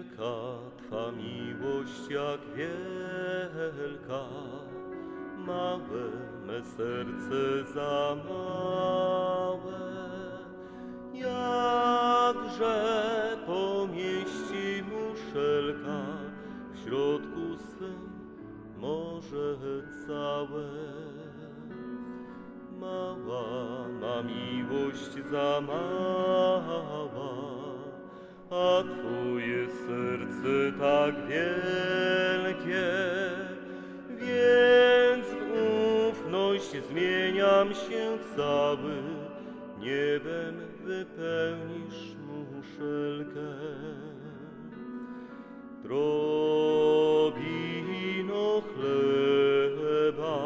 Wielka Twa miłość jak wielka, małe me serce za małe. Jakże pomieści muszelka w środku swym morze całe. Mała ma miłość za mała, a Twoje tak wielkie, więc w ufność zmieniam się cały, niebem wypełnisz muszelkę. Drobino chleba,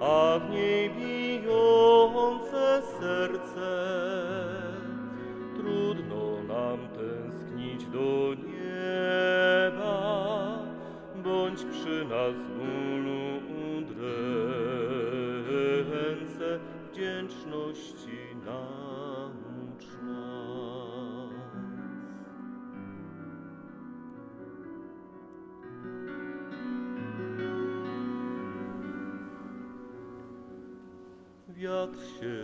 a w niej bijące serce. Wiatr się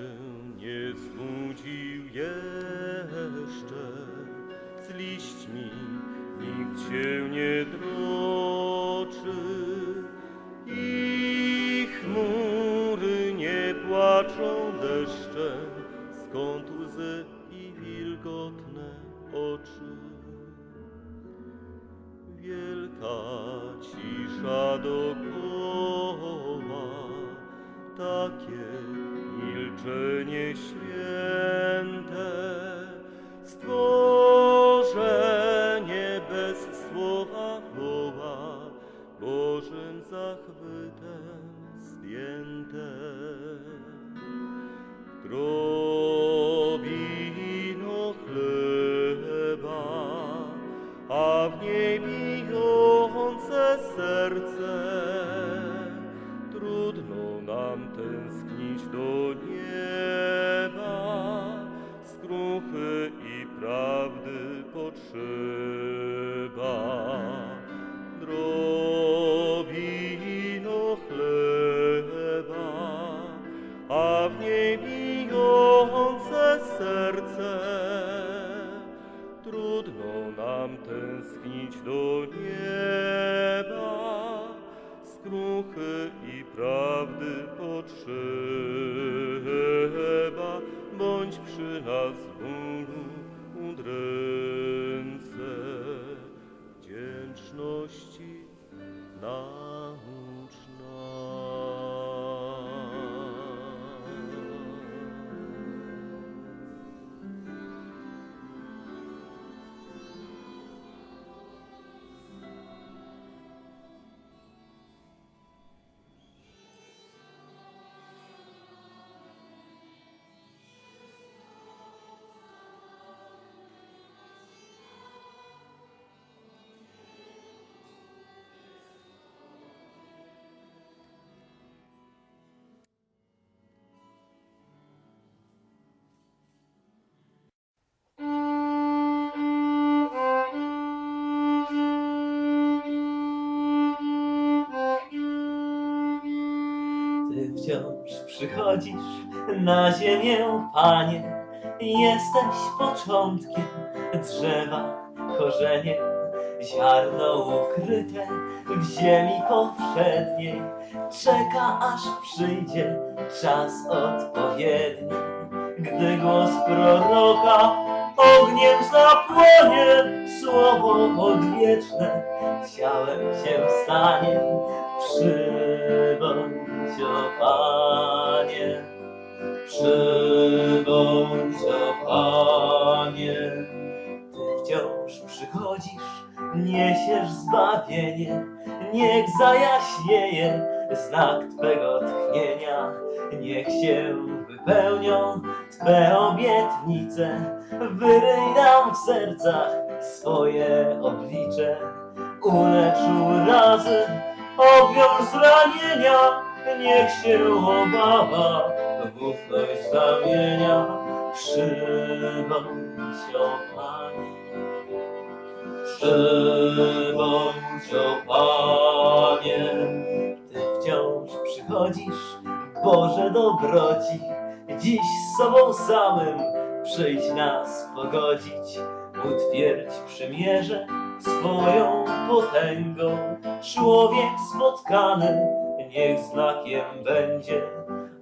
nie zbudził jeszcze, z liśćmi nikt się nie droczy. I chmury nie płaczą deszczem, skąd łzy i wilgotne oczy. Wielka cisza dokoła, takie stworzenie bez słowa Bożym zachwytem zdjęte. Drobino Trudno nam tęsknić do nieba, skruchy i prawdy potrzeba. Drobino chleba, a w niej bijące serce. Trudno nam tęsknić do nieba, skruchy prawdy potrzeba, bądź przy nas wciąż przychodzisz na ziemię, Panie. Jesteś początkiem drzewa, korzeniem, ziarno ukryte w ziemi powszedniej. Czeka aż przyjdzie czas odpowiedni, gdy głos proroka ogniem zapłonie. Słowo odwieczne ciałem się stanie. Przybądź, o Panie, przybądź, o Panie. Ty wciąż przychodzisz, niesiesz zbawienie, niech zajaśnieje znak Twego tchnienia. Niech się wypełnią Twe obietnice, wyryj nam w sercach swoje oblicze. Ulecz urazy, obwiąż zranienia, niech się obawa w ufność zamienia. Przybądź, o Panie, Przybądź, o Panie, Ty wciąż przychodzisz, Boże dobroci, dziś z sobą samym przyjdź nas pogodzić, utwierdź przymierze swoją potęgą. Człowiek spotkany niech znakiem będzie,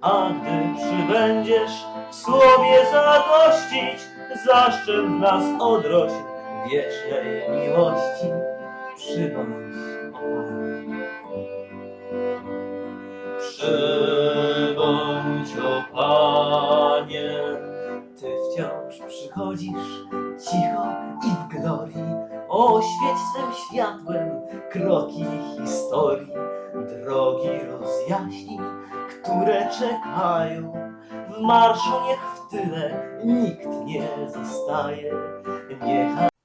a gdy przybędziesz w słowie zagościć, zaszczep w nas odrość wiecznej miłości. Przybądź, o Panie. Przybądź, o Panie, Ty wciąż przychodzisz cicho i w glorii, oświeć swym światłem kroki historii, drogi rozjaśnij, które czekają. W marszu niech w tyle nikt nie zostaje, niech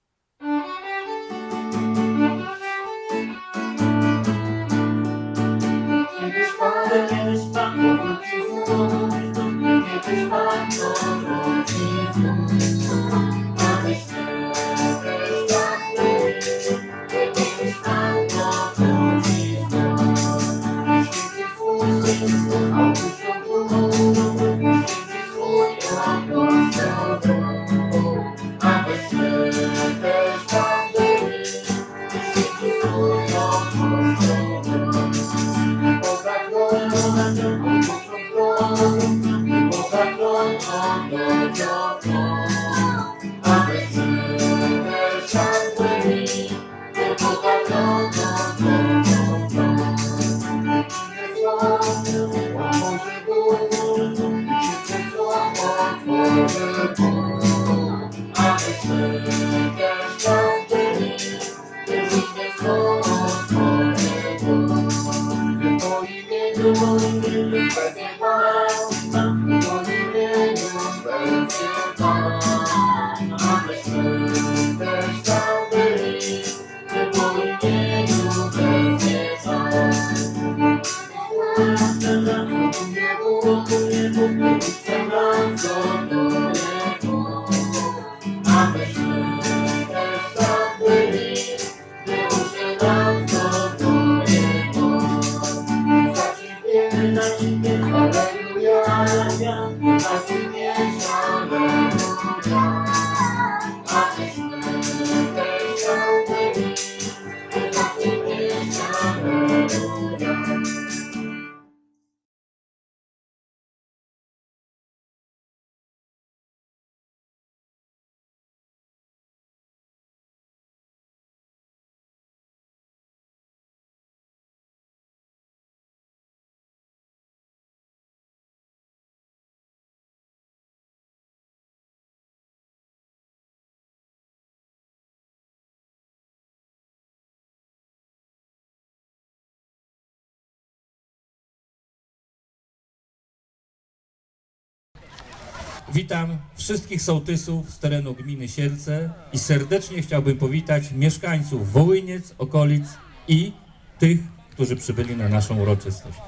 难得不出错你我该如何如何 Witam wszystkich sołtysów z terenu gminy Sielce i serdecznie chciałbym powitać mieszkańców Wołyniec, okolic i tych, którzy przybyli na naszą uroczystość.